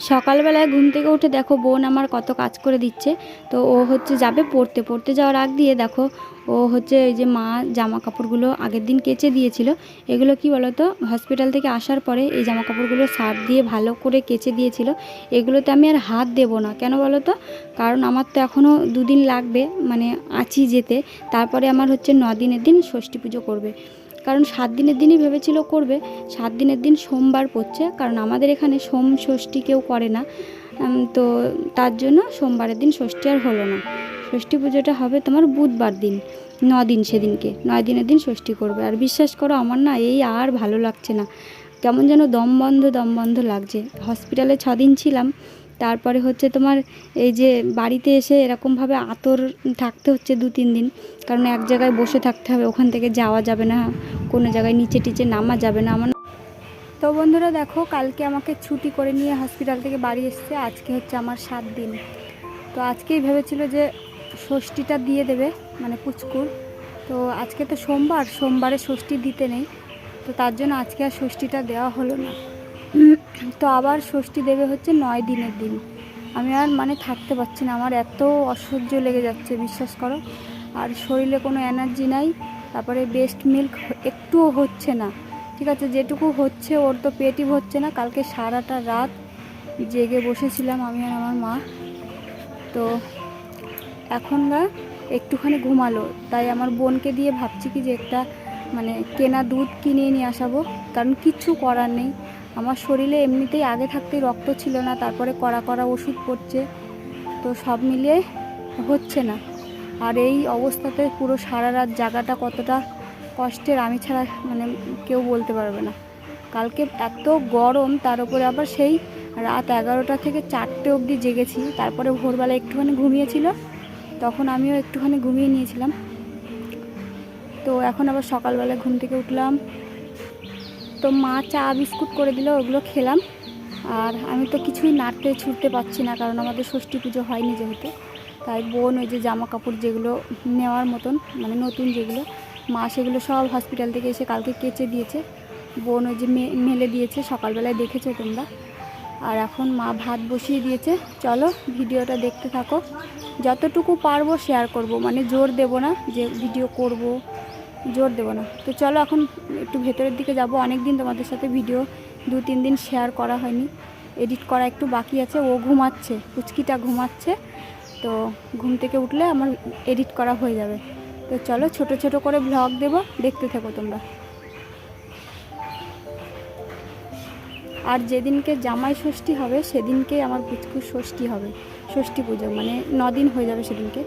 সকালবেলায় ঘুম থেকে উঠে দেখো বোন আমার কত কাজ করে দিচ্ছে। তো ও হচ্ছে যাবে পড়তে। পড়তে যাওয়ার আগ দিয়ে দেখো ও হচ্ছে এই যে মা জামা কাপড়গুলো আগের দিন কেচে দিয়েছিল। এগুলো কি বলতো? হসপিটাল থেকে আসার পরে এই জামা কাপড়গুলো সার দিয়ে ভালো করে কেচে দিয়েছিল। এগুলোতে আমি আর হাত দেবো না। কেন বলো তো কারণ আমার তো এখনও দুদিন লাগবে মানে আছি যেতে। তারপরে আমার হচ্ছে ন দিনের দিন ষষ্ঠী পুজো করবে। কারণ সাত দিনের দিনই ভেবেছিল করবে। সাত দিনের দিন সোমবার পড়ছে। কারণ আমাদের এখানে সোম ষষ্ঠী কেউ করে না। তো তার জন্য সোমবারের দিন ষষ্ঠী আর হলো না। ষষ্ঠী পুজোটা হবে তোমার বুধবার দিন ন দিন সেদিনকে, নয় দিনের দিন ষষ্ঠী করবে। আর বিশ্বাস করো, আমার না এই আর ভালো লাগছে না। কেমন যেন দম বন্ধ দম বন্ধ লাগছে। হসপিটালে ছ দিন ছিলাম, তারপরে হচ্ছে তোমার এই যে বাড়িতে এসে এরকমভাবে আতর থাকতে হচ্ছে দু তিন দিন, কারণ এক জায়গায় বসে থাকতে হবে, ওখান থেকে যাওয়া যাবে না, কোনো জায়গায় নিচে টিচে নামা যাবে না, আমার তো বন্ধুরা দেখো, কালকে আমাকে ছুটি করে নিয়ে হসপিটাল থেকে বাড়ি এসছে, আজকে হচ্ছে আমার সাত দিন। তো আজকেই ভেবেছিল যে ষষ্ঠীটা দিয়ে দেবে মানে পুচকুর তো আজকে তো সোমবার, সোমবারে ষষ্ঠী দিতে নেই। তো তার জন্য আজকে আর ষষ্ঠীটা দেওয়া হলো না। তো আবার ষষ্ঠী দেবে হচ্ছে নয় দিনের দিন। আমি আর মানে থাকতে পারছি না, আমার এত অসহ্য লেগে যাচ্ছে, বিশ্বাস করো। আর শরীরে কোনো এনার্জি নাই, তারপরে বেস্ট মিল্ক একটুও হচ্ছে না। ঠিক আছে, যেটুকু হচ্ছে, ওর তো পেটই হচ্ছে না। কালকে সারাটা রাত জেগে বসেছিলাম আমি আর আমার মা। তো এখনকার একটুখানি ঘুমালো। তাই আমার বোনকে দিয়ে ভাবছি কি যে একটা মানে কেনা দুধ কিনে নিয়ে আসাবো। কারণ কিচ্ছু করার নেই। আমার শরীরে এমনিতেই আগে থাকতেই রক্ত ছিল না, তারপরে কড়া কড়া ওষুধ পড়ছে। তো সব মিলিয়ে হচ্ছে না। আর এই অবস্থাতে পুরো সারা রাত জায়গাটা কতটা কষ্টের আমি ছাড়া মানে কেউ বলতে পারবে না। কালকে এত গরম, তার উপরে আবার সেই রাত এগারোটা থেকে চারটে অবধি জেগেছি। তারপরে ভোরবেলা একটুখানি ঘুমিয়েছিল। তখন আমিও একটুখানি ঘুমিয়ে নিয়েছিলাম। তো এখন আবার সকালবেলা ঘুম থেকে উঠলাম। তো মা চা, বিস্কুট করে দিল, ওগুলো খেলাম। আর আমি তো কিছুই নাড়তে ছুটতে পারছি না, কারণ আমাদের ষষ্ঠী পুজো হয়নি যেহেতু। তাই বোন ওই যে জামা কাপড় যেগুলো নেওয়ার মতন মানে নতুন যেগুলো, মা সেগুলো সব হসপিটাল থেকে এসে কালকে কেচে দিয়েছে। বোন ওই যে মেলে দিয়েছে, সকালবেলায় দেখেছ তোমরা। আর এখন মা ভাত বসিয়ে দিয়েছে। চলো ভিডিওটা দেখতে থাকো। যতটুকু পারব শেয়ার করব। মানে জোর দেব না যে ভিডিও করব। জোর দেব না। তো চলো এখন একটু ভেতরের দিকে যাব। অনেক দিন তোমাদের সাথে ভিডিও দু, তিন দিন শেয়ার করা হয়নি। এডিট করা একটু বাকি আছে। ও ঘুমাচ্ছে, পুচকিটা ঘুমাচ্ছে। তো ঘুম থেকে উঠলে আমার এডিট করা হয়ে যাবে। তো চলো ছোট ছোট করে ব্লগ দেবো। দেখতে থাকো তোমরা। আর যেদিনকে জামাই ষষ্ঠী হবে সেদিনকে আমার পুচকুর ষষ্ঠী হবে। ষষ্ঠী পুজো মানে দিন হয়ে যাবে সেদিনকে।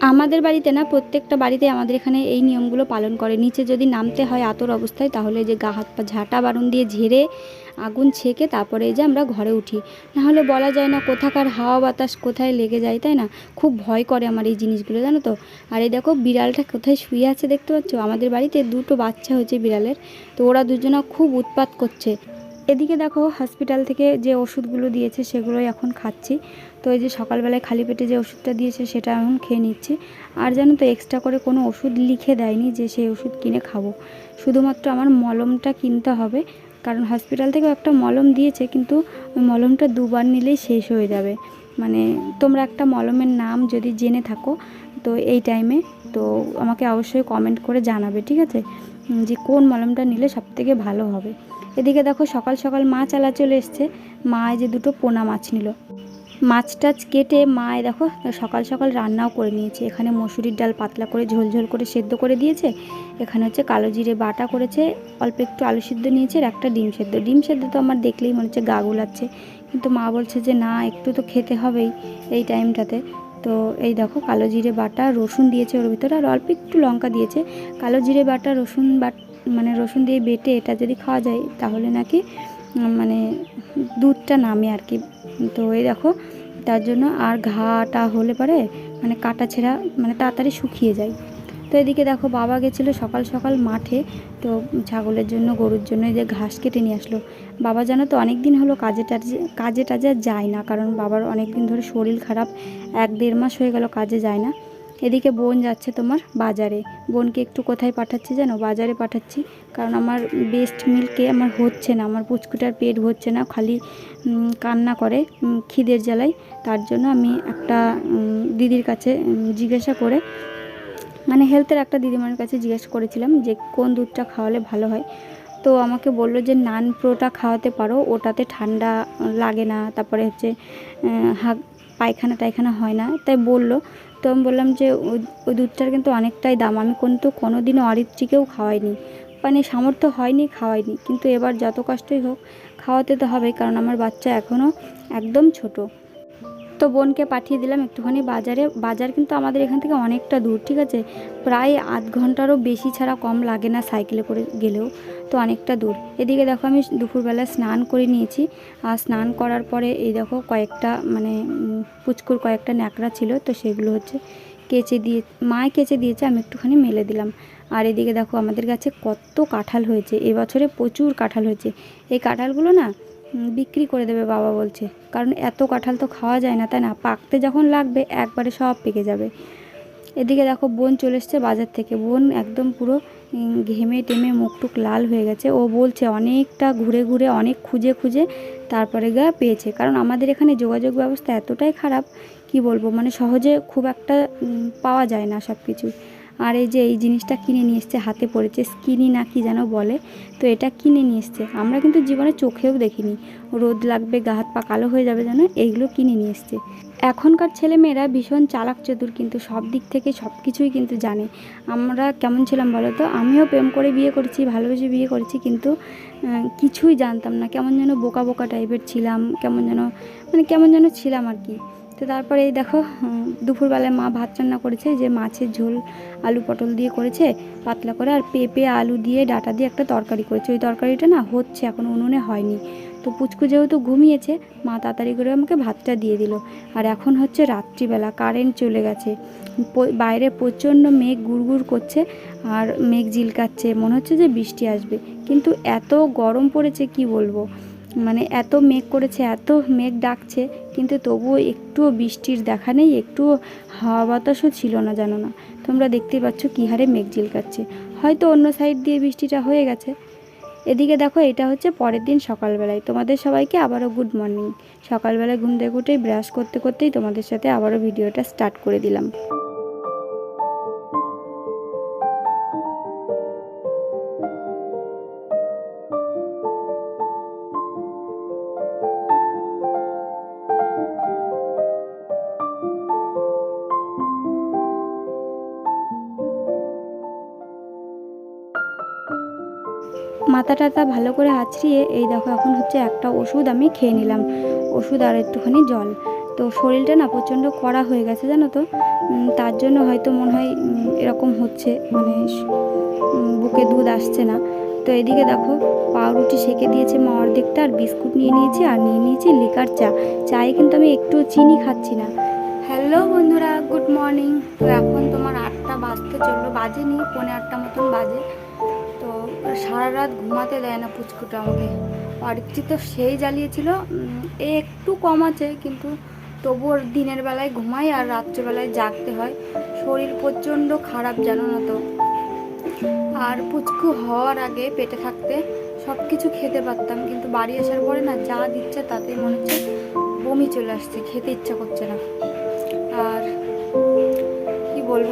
আমাদের বাড়িতে না, প্রত্যেকটা বাড়িতে আমাদের এখানে এই নিয়মগুলো পালন করে। নিচে যদি নামতে হয় আতর অবস্থায়, তাহলে যে গা, হাত, পা ঝাঁটা বারুন দিয়ে ঝেড়ে আগুন ছেঁকে তারপরে এই যে আমরা ঘরে উঠি। নাহলে বলা যায় না কোথাকার হাওয়া বাতাস কোথায় লেগে যায়, তাই না? খুব ভয় করে আমার এই জিনিসগুলো, জানো তো? আর এই দেখো বিড়ালটা কোথায় শুয়ে আছে দেখতে পাচ্ছ? আমাদের বাড়িতে দুটো বাচ্চা হয়েছে বিড়ালের, তো ওরা দুজনা খুব উৎপাত করছে। এদিকে দেখো হসপিটাল থেকে যে ওষুধগুলো দিয়েছে সেগুলোই এখন খাচ্ছি। তো এই যে সকালবেলায় খালি পেটে যে ওষুধটা দিয়েছে সেটা এখন খেয়ে নিচ্ছি। আর জানো তো এক্সট্রা করে কোনো ওষুধ লিখে দেয়নি যে সেই ওষুধ কিনে খাব। শুধুমাত্র আমার মলমটা কিনতে হবে, কারণ হসপিটাল থেকেও একটা মলম দিয়েছে, কিন্তু ওই মলমটা দুবার নিলেই শেষ হয়ে যাবে। মানে তোমরা একটা মলমের নাম যদি জেনে থাকো, তো এই টাইমে তো আমাকে অবশ্যই কমেন্ট করে জানাবে, ঠিক আছে? যে কোন মলমটা নিলে সবথেকে ভালো হবে। এদিকে দেখো সকাল সকাল মাছ আলা চলে এসছে। মা যে দুটো পোনা মাছ নিল। মাছ টাছ কেটে মা এই দেখো সকাল সকাল রান্নাও করে নিয়েছে। এখানে মসুরির ডাল পাতলা করে ঝোল ঝোল করে সেদ্ধ করে দিয়েছে। এখানে হচ্ছে কালো জিরে বাটা করেছে, অল্প একটু আলু সিদ্ধ নিয়েছে আর একটা ডিম সেদ্ধ। ডিম সেদ্ধ তো আমার দেখলেই মনে হচ্ছে গা গুলাচ্ছে। কিন্তু মা বলছে যে, না, একটু তো খেতে হবেই এই টাইমটাতে। তো এই দেখো কালো জিরে বাটা রসুন দিয়েছে ওর ভিতরে আর অল্প একটু লঙ্কা দিয়েছে। কালো জিরে বাটা, রসুন বাট মানে রসুন দিয়ে বেটে এটা যদি খাওয়া যায়, তাহলে নাকি মানে দুধটা নামে আর কি। তো এই দেখো, তার জন্য আর ঘাটা হলে পরে মানে কাটা ছেঁড়া মানে তাড়াতাড়ি শুকিয়ে যায়। তো এদিকে দেখো, বাবা গেছিল সকাল সকাল মাঠে, তো ছাগলের জন্য, গরুর জন্য যে ঘাস কেটে নিয়ে আসলো। বাবা জানো তো অনেক দিন হলো কাজে টাজে কাজে টাজে যায় না, কারণ বাবার অনেক দিন ধরে শরীর খারাপ, এক দেড় মাস হয়ে গেল কাজে যায় না। এদিকে বোন যাচ্ছে তোমার বাজারে। বোনকে একটু কোথায় পাঠাচ্ছি জানো? বাজারে পাঠাচ্ছি। কারণ আমার বেস্ট মিল্কে আমার হচ্ছে না। আমার পুচকুটার পেট ভরছে না, খালি কান্না করে খিদের জ্বালায়। তার জন্য আমি একটা দিদির কাছে জিজ্ঞাসা করে মানে হেলথের একটা দিদিমার কাছে জিজ্ঞেস করেছিলাম যে কোন দুধটা খাওয়ালে ভালো হয়। তো আমাকে বলল যে, নান প্রোটা খাওয়াতে পারো, ওটাতে ঠান্ডা লাগে না। তারপরে হচ্ছে হাগ পায়খানা টায়খানা হয় না। তাই বলল তো আমি বললাম যে ওই দুধটার কিন্তু অনেকটাই দাম। আমি কিন্তু কোনো দিনও অরিত্রিকেও খাওয়াইনি। মানে সামর্থ্য হয়নি, খাওয়াইনি। কিন্তু এবার যত কষ্টই হোক, খাওয়াতে তো হবে কারণ আমার বাচ্চা এখনও একদম ছোট। তো বোনকে পাঠিয়ে দিলাম একটুখানি বাজারে। বাজার কিন্তু আমাদের এখান থেকে অনেকটা দূর, ঠিক আছে? প্রায় আধ ঘন্টারও বেশি ছাড়া কম লাগে না সাইকেলে করে গেলেও, তো অনেকটা দূর। এদিকে দেখো আমি দুপুরবেলা স্নান করে নিয়েছি। আর স্নান করার পরে এই দেখো কয়েকটা মানে পুচকুর কয়েকটা ন্যাকড়া ছিল, তো সেগুলো হচ্ছে কেচে দিয়ে, মায় কেচে দিয়েছে, আমি একটুখানি মেলে দিলাম। আর এদিকে দেখো আমাদের গাছে কত কাঁঠাল হয়েছে। এবছরে প্রচুর কাঁঠাল হয়েছে। এই কাঁঠালগুলো না বিক্রি করে দেবে বাবা বলছে। কারণ এত কাঁঠাল তো খাওয়া যায় না, তাই না? পাকতে যখন লাগবে, একবারে সব পেকে যাবে। এদিকে দেখো, বোন চলে এসছে বাজার থেকে। বোন একদম পুরো ঘেমে টেমে মুখটুক লাল হয়ে গেছে। ও বলছে অনেকটা ঘুরে ঘুরে, অনেক খুঁজে খুঁজে তারপরে গা পেয়েছে। কারণ আমাদের এখানে যোগাযোগ ব্যবস্থা এতটাই খারাপ, কি বলব? মানে সহজে খুব একটা পাওয়া যায় না সব কিছু আর এই যে এই জিনিসটা কিনে নিয়ে এসছে, হাতে পড়েছে স্কিনি না কি যেন বলে, তো এটা কিনে নিয়ে এসছে। আমরা কিন্তু জীবনে চোখেও দেখিনি। রোদ লাগবে, গা হাত পা কালো হয়ে যাবে যেন, এইগুলো কিনে নিয়ে এসছে। এখনকার ছেলেমেয়েরা ভীষণ চালাক চতুর কিন্তু সব দিক থেকে সব কিছুই কিন্তু জানে। আমরা কেমন ছিলাম বলো তো? আমিও প্রেম করে বিয়ে করেছি, ভালোবেসে বিয়ে করেছি, কিন্তু কিছুই জানতাম না। কেমন যেন বোকা বোকা টাইপের ছিলাম, কেমন যেন মানে কেমন যেন ছিলাম আর কি। তো তারপরে এই দেখো দুপুরবেলায় মা ভাত রান্না করেছে, যে মাছের ঝোল, আলু পটল দিয়ে করেছে, পাতলা করে, আর পেঁপে, আলু দিয়ে ডাটা দিয়ে একটা তরকারি করেছে। ওই তরকারিটা না হচ্ছে, এখন উনুনে হয়নি। তো পুচকু যেহেতু ঘুমিয়েছে, মা তাড়াতাড়ি করে আমাকে ভাতটা দিয়ে দিল। আর এখন হচ্ছে রাত্রিবেলা, কারেন্ট চলে গেছে। বাইরে প্রচণ্ড মেঘ গুড়গুড় করছে, আর মেঘ জিলকাচ্ছে মনে হচ্ছে যে বৃষ্টি আসবে। কিন্তু এত গরম পড়েছে, কি বলব? মানে এত মেঘ করেছে, এত মেঘ ডাকছে, কিন্তু তবুও একটুও বৃষ্টির দেখা নেই, একটুও হাওয়া বাতাসও ছিল না জানো না। তোমরা দেখতেই পাচ্ছ কী হারে মেঘ ঝিলকাচ্ছে। হয়তো অন্য সাইড দিয়ে বৃষ্টিটা হয়ে গেছে। এদিকে দেখো, এটা হচ্ছে পরের দিন সকালবেলায়। তোমাদের সবাইকে আবারও গুড মর্নিং সকালবেলায় ঘুম থেকে উঠেই ব্রাশ করতে করতেই তোমাদের সাথে আবারও ভিডিওটা স্টার্ট করে দিলাম। মাথা টাথা ভালো করে আছড়িয়ে, এই দেখো এখন হচ্ছে একটা ওষুধ আমি খেয়ে নিলাম। ওষুধ আর একটুখানি জল। তো শরীরটা না প্রচণ্ড কড়া হয়ে গেছে জানো তো? তার জন্য হয়তো মনে হয় এরকম হচ্ছে মানে বুকে দুধ আসছে না। তো এদিকে দেখো, পাউরুটি সেকে দিয়েছে মা অর্ধেকটা, আর বিস্কুট নিয়ে নিয়েছি, আর নিয়ে নিয়েছি লিকার চা। চায়ে কিন্তু আমি একটু চিনি খাচ্ছি না। হ্যালো বন্ধুরা, গুড মর্নিং। তো এখন তোমার আটটা বাজতে চলল, বাজেনি, পৌনে আটটা মতন বাজে। সারা রাত ঘুমাতে দেয় না পুচকুটা আমাকে। অরিত্রি তো সেই জ্বালিয়েছিল এ একটু কম আছে, কিন্তু তবুও দিনের বেলায় ঘুমাই আর রাত্রেবেলায় জাগতে হয়। শরীর প্রচণ্ড খারাপ, জানো না তো। আর পুচকু হওয়ার আগে পেটে থাকতে সব কিছু খেতে পারতাম, কিন্তু বাড়ি আসার পরে না যা দিচ্ছে তাতে মনে হচ্ছে বমি চলে আসছে, খেতে ইচ্ছা করছে না। আর কি বলব?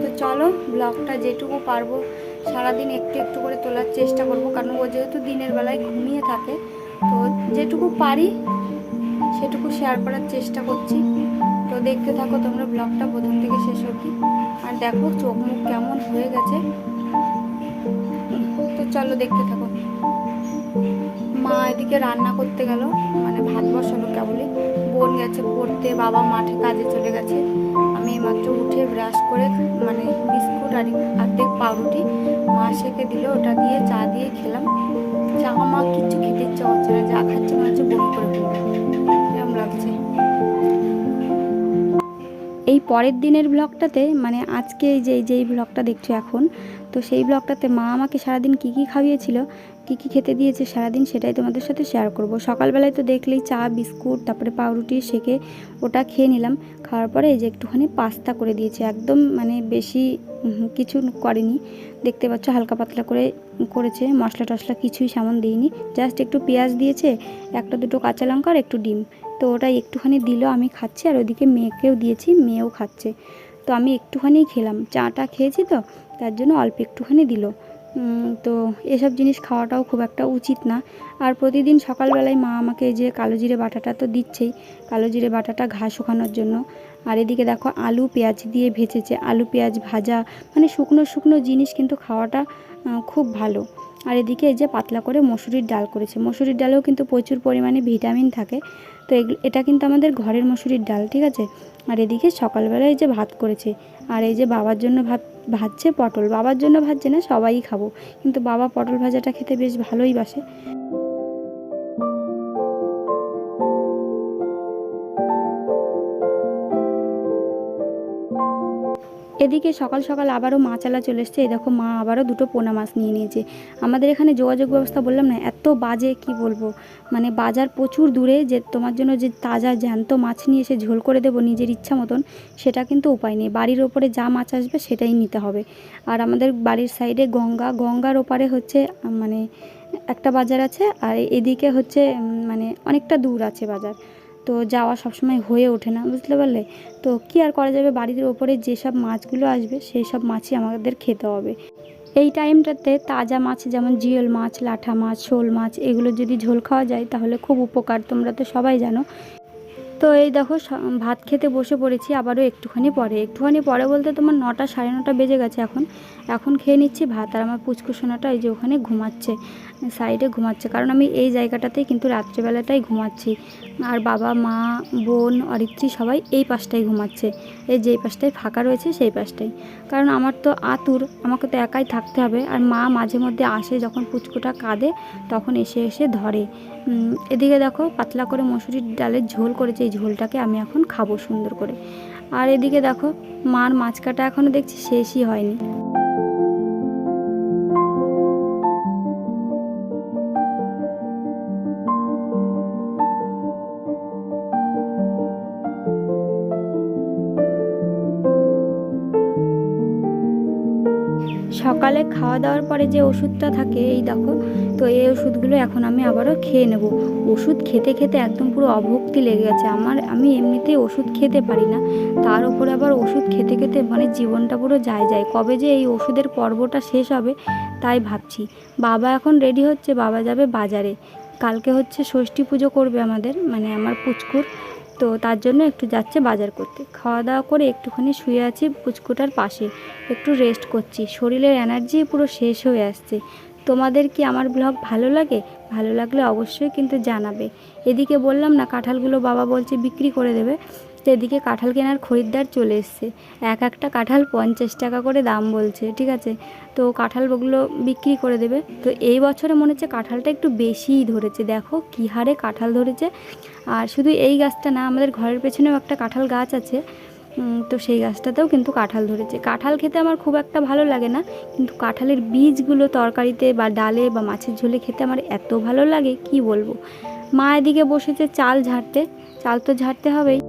তো চলো, ব্লগটা যেটুকু পারব সারাদিন একটু একটু করে তোলার চেষ্টা করব, কারণ ও যেহেতু দিনের বেলায় ঘুমিয়ে থাকে, তো যেটুকু পারি সেটুকু শেয়ার করার চেষ্টা করছি। তো দেখতে থাকো তোমরা ব্লগটা প্রথম থেকে শেষ অবধি। আর দেখো চোখ মুখ কেমন হয়ে গেছে। তো চলো দেখতে থাকো। মা এদিকে রান্না করতে গেল মানে ভাত বসালো কেবলই। বোন গেছে পড়তে, বাবা মাঠে কাজে চলে গেছে। মাত্র উঠে ব্রাশ করে মানে বিস্কুট আর অর্ধেক পাউরুটি মা সেকে দিল, ওটা দিয়ে চা দিয়ে খেলাম। চা মা কিছু খেতে ইচ্ছা হচ্ছে না, যা খাচ্ছে মনে হচ্ছে বমি করে এরকম লাগছে। এই পরের দিনের ব্লগটাতে মানে আজকে এই যে যেই ব্লগটা দেখছ এখন তো সেই ব্লগটাতে মা আমাকে সারাদিন কী কী খাইয়েছিল, কী কী খেতে দিয়েছে সারাদিন সেটাই তোমাদের সাথে শেয়ার করব। সকালবেলায় তো দেখলেই চা, বিস্কুট, তারপরে পাউরুটি, সেকে ওটা খেয়ে নিলাম। খাওয়ার পরে এই যে একটুখানি পাস্তা করে দিয়েছে, একদম মানে বেশি কিছু করেনি। দেখতে পাচ্ছ হালকা পাতলা করে করেছে, মশলা টশলা কিছুই সামন দিইনি। জাস্ট একটু পেঁয়াজ দিয়েছে, একটা দুটো কাঁচা লঙ্কা আর একটু ডিম। তো ওটাই একটুখানি দিল, আমি খাচ্ছি আর ওদিকে মেয়েকেও দিয়েছি, মেয়েও খাচ্ছে। তো আমি একটুখানি খেলাম, চাটা খেয়েছি তো তার জন্য অল্প একটুখানি দিল। তো এসব জিনিস খাওয়াটাও খুব একটা উচিত না। আর প্রতিদিন সকালবেলায় মা আমাকে যে কালো জিরে বাটাটা তো দিচ্ছেই, কালো জিরে বাটাটা ঘাস শুকানোর জন্য। আর এদিকে দেখো আলু পেঁয়াজ দিয়ে ভেজেছে। আলু পেঁয়াজ ভাজা মানে শুকনো শুকনো জিনিস কিন্তু খাওয়াটা খুব ভালো। আর এদিকে এই যে পাতলা করে মসুরির ডাল করেছে। মসুরির ডালেও কিন্তু প্রচুর পরিমাণে ভিটামিন থাকে। তো এটা কিন্তু আমাদের ঘরের মসুরির ডাল, ঠিক আছে? আর এদিকে সকালবেলায় যে ভাত করেছে, আর এই যে বাবার জন্য ভাত ভাজছে পটল। বাবার জন্য ভাজছে না, সবাই খাব। কিন্তু বাবা পটল ভাজাটা খেতে বেশ ভালোই বাসে। এদিকে সকাল সকাল আবারও মাছালা চলে এসছে। এই দেখো মা আবারও দুটো পোনা মাছ নিয়ে নিয়েছে। আমাদের এখানে যোগাযোগ ব্যবস্থা বললাম না, এত বাজে কি বলব? মানে বাজার প্রচুর দূরে, যে তোমার জন্য যে তাজা জ্যান্ত মাছ নিয়ে এসে ঝোল করে দেবো নিজের ইচ্ছা মতন, সেটা কিন্তু উপায় নেই। বাড়ির ওপরে যা মাছ আসবে সেটাই নিতে হবে। আর আমাদের বাড়ির সাইডে গঙ্গা, গঙ্গার ওপারে হচ্ছে মানে একটা বাজার আছে, আর এদিকে হচ্ছে মানে অনেকটা দূর আছে বাজার। তো যাওয়া সবসময় হয়ে ওঠে না, বুঝতে পারলে? তো কি আর করা যাবে? বাড়ির ওপরে যেসব মাছগুলো আসবে সেই সব মাছই আমাদের খেতে হবে। এই টাইমটাতে তাজা মাছ যেমন জিওল মাছ, লাঠা মাছ, শোল মাছ, এগুলো যদি ঝোল খাওয়া যায়, তাহলে খুব উপকার, তোমরা তো সবাই জানো। তো এই দেখো ভাত খেতে বসে পড়েছি, আবারও একটুখানি পরে। একটুখানি পরে বলতে তোমার নটা সাড়ে নটা বেজে গেছে এখন। এখন খেয়ে নিচ্ছি ভাত আর আমার পুচকুসোনাটা এই যে ওখানে ঘুমাচ্ছে সাইডে ঘুমাচ্ছে। কারণ আমি এই জায়গাটাতেই কিন্তু রাত্রেবেলাটাই ঘুমাচ্ছি। আর বাবা, মা, বোন, অরিত্রী সবাই এই পাশটায় ঘুমাচ্ছে। এই যেই পাশটায় ফাঁকা রয়েছে সেই পাশটাই কারণ আমার তো আতুর, আমাকে তো একাই থাকতে হবে। আর মা মাঝে মধ্যে আসে যখন পুচকুটা কাঁদে, তখন এসে এসে ধরে। এদিকে দেখো পাতলা করে মসুরির ডালের ঝোল করেছে, এই ঝোলটাকে আমি এখন খাব সুন্দর করে। আর এদিকে দেখো মার মাছ কাটা এখনও দেখছি শেষই হয়নি। সকালে খাওয়া দাওয়ার পরে যে ওষুধটা থাকে, এই দেখো, তো এই ওষুধগুলো এখন আমি আবারও খেয়ে নেব। ওষুধ খেতে খেতে একদম পুরো অভক্তি লেগে গেছে। আমার, আমি এমনিতেই ওষুধ খেতে পারি না। তার উপরে আবার ওষুধ খেতে খেতে মানে জীবনটা পুরো যায় যায়। কবে যে এই ওষুধের পর্বটা শেষ হবে, তাই ভাবছি। বাবা এখন রেডি হচ্ছে, বাবা যাবে বাজারে। কালকে হচ্ছে ষষ্ঠী পুজো করবে আমাদের মানে আমার পুচকুর। তো তার জন্য একটু যাচ্ছে বাজার করতে। খাওয়া দাওয়া করে একটুখানি শুয়ে আছি পুচকুটার পাশে। একটু রেস্ট করছি। শরীরের এনার্জি পুরো শেষ হয়ে আসছে। তোমাদের কি আমার ব্লগ ভালো লাগে? ভালো লাগলে অবশ্যই কিন্তু জানাবে। এদিকে বললাম না, কাঁঠালগুলো বাবা বলছে বিক্রি করে দেবে। তো এদিকে কাঁঠাল কেনার খরিদ্দার চলে এসছে। এক একটা কাঁঠাল পঞ্চাশ টাকা করে দাম বলছে, ঠিক আছে? তো কাঁঠালগুলো বিক্রি করে দেবে। তো এই বছরে মনে হচ্ছে কাঁঠালটা একটু বেশিই ধরেছে। দেখো কী হারে কাঁঠাল ধরেছে। আর শুধু এই গাছটা না, আমাদের ঘরের পেছনেও একটা কাঁঠাল গাছ আছে। তো সেই গাছটাতেও কিন্তু কাঁঠাল ধরেছে। কাঁঠাল খেতে আমার খুব একটা ভালো লাগে না, কিন্তু কাঁঠালের বীজগুলো তরকারিতে বা ডালে বা মাছের ঝোলে খেতে আমার এত ভালো লাগে, কি বলব? মা এদিকে বসেছে চাল ঝাড়তে। চাল তো ঝাড়তে হবেই।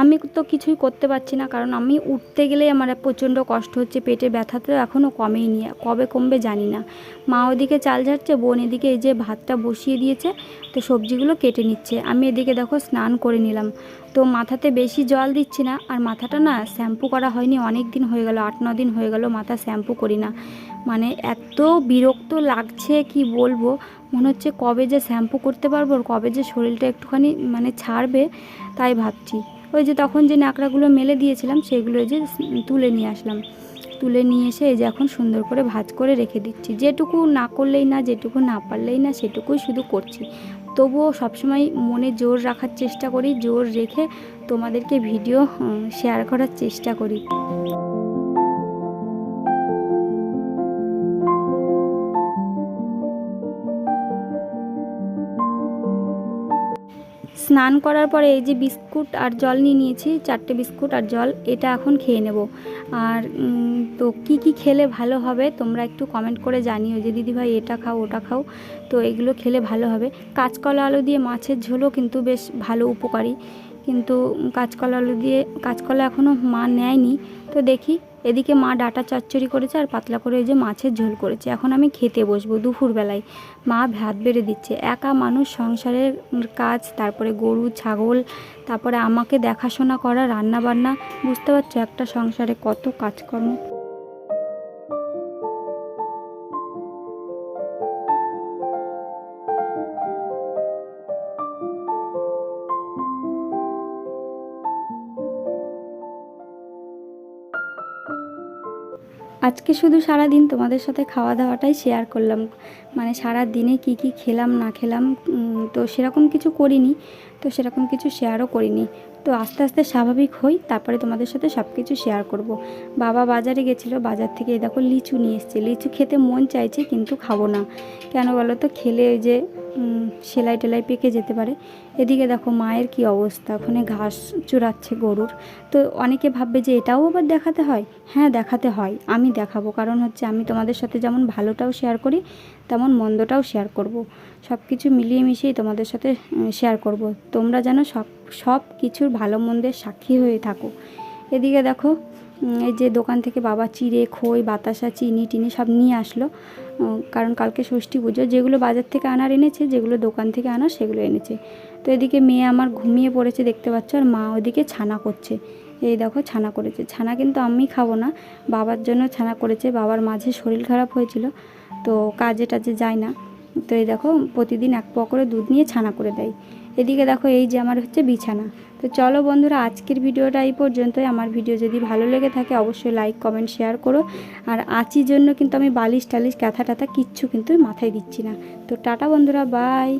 আমি তো কিছুই করতে পারছি না, কারণ আমি উঠতে গেলেই আমার প্রচণ্ড কষ্ট হচ্ছে পেটে ব্যথা তো এখনও কমেইনি কবে কমবে জানি না। মা ওদিকে চাল ঝাড়ছে, বোন এদিকে এই যে ভাতটা বসিয়ে দিয়েছে, তো সবজিগুলো কেটে নিচ্ছে। আমি এদিকে দেখো স্নান করে নিলাম। তো মাথাতে বেশি জল দিচ্ছি না, আর মাথাটা না শ্যাম্পু করা হয়নি, অনেক দিন হয়ে গেল, আট, ন দিন হয়ে গেল মাথা শ্যাম্পু করি না। মানে এত বিরক্ত লাগছে, কি বলব? মনে হচ্ছে কবে যে শ্যাম্পু করতে পারব কবে যে শরীরটা একটুখানি মানে ছাড়বে, তাই ভাবছি। ওই যে তখন যে ন্যাকড়াগুলো মেলে দিয়েছিলাম, সেগুলো যে তুলে নিয়ে আসলাম। তুলে নিয়ে এসে এই যে এখন সুন্দর করে ভাজ করে রেখে দিচ্ছি। যেটুকু না করলেই না, যেটুকু না পারলেই না, সেটুকুই শুধু করছি। তবুও সবসময় মনে জোর রাখার চেষ্টা করি, জোর রেখে তোমাদেরকে ভিডিও শেয়ার করার চেষ্টা করি। স্নান করার পরে এই যে বিস্কুট আর জল নিয়ে নিয়েছি, চারটে বিস্কুট আর জল, এটা এখন খেয়ে নেব। আর তো কি কি খেলে ভালো হবে তোমরা একটু কমেন্ট করে জানিও যে, দিদিভাই, এটা খাও, ওটা খাও। তো এগুলো খেলে ভালো হবে। কাঁচকলা আলু দিয়ে মাছের ঝোলও কিন্তু বেশ ভালো উপকারী। কিন্তু কাঁচকলা আলু দিয়ে, কাঁচকলা এখনও মা নেয়নি। তো দেখি এদিকে মা ডাটা চচ্চড়ি করেছে আর পাতলা করে ওই যে মাছের ঝোল করেছে। এখন আমি খেতে বসবো দুপুরবেলায়। মা ভাত বেড়ে দিচ্ছে। একা মানুষ সংসারের কাজ, তারপরে গরু, ছাগল, তারপরে আমাকে দেখাশোনা করা রান্না বান্না বুঝতে পারছ একটা সংসারে কত কাজকর্ম। আজকে শুধু সারা দিন তোমাদের সাথে খাওয়া দাওয়াটাই শেয়ার করলাম। মানে সারা দিনে কি কি খেলাম, না খেলাম তো সেরকম কিছু করিনি, তো সেরকম কিছু শেয়ারও করিনি। তো আস্তে আস্তে স্বাভাবিক হই, তারপরে তোমাদের সাথে সব কিছু শেয়ার করব। বাবা বাজারে গেছিল, বাজার থেকে দেখো লিচু নিয়ে এসছে। লিচু খেতে মন চাইছে, কিন্তু খাব না। কেন বলো তো? খেলে ওই যে সেলাই টেলাই পেকে যেতে পারে। এদিকে দেখো মায়ের কি অবস্থা ওখানে ঘাস চুরাচ্ছে গরুর। তো অনেকে ভাববে যে এটাও আবার দেখাতে হয়? হ্যাঁ দেখাতে হয়। আমি দেখাবো। কারণ হচ্ছে আমি তোমাদের সাথে যেমন ভালোটাও শেয়ার করি, তেমন মন্দটাও শেয়ার করব। সব কিছু মিলিয়ে মিশিয়ে তোমাদের সাথে শেয়ার করব। তোমরা যেন সব সব কিছুর ভালো মন্দের সাক্ষী হয়ে থাকো। এদিকে দেখো এই যে দোকান থেকে বাবা চিড়ে, খই, বাতাসা, চিনি টিনি সব নিয়ে আসলো। কারণ কালকে ষষ্ঠী পুজো, যেগুলো বাজার থেকে আনার এনেছে, যেগুলো দোকান থেকে আনার সেগুলো এনেছে। তো এদিকে মেয়ে আমার ঘুমিয়ে পড়েছে দেখতে পাচ্ছ, আর মা ওদিকে ছানা করছে। এই দেখো, ছানা করেছে। ছানা কিন্তু আমি খাব না, বাবার জন্য ছানা করেছে। বাবার মাঝে শরীর খারাপ হয়েছিল, তো কাজে টাজে যায় না। তো এই দেখো, প্রতিদিন এক পোয়া করে দুধ নিয়ে ছানা করে দেয়। এদিকে দেখো, এই যে আমার হচ্ছে বিছানা। তো চলো বন্ধুরা, আজকের ভিডিওটা এই পর্যন্তই। আমার ভিডিও যদি ভালো লেগে থাকে, অবশ্যই লাইক কমেন্ট শেয়ার করো। আর আঁচির জন্য কিন্তু আমি বালিশ টালিশ ক্যাথা টাথা কিচ্ছু কিন্তু মাথায় দিচ্ছি না। তো টাটা বন্ধুরা বাই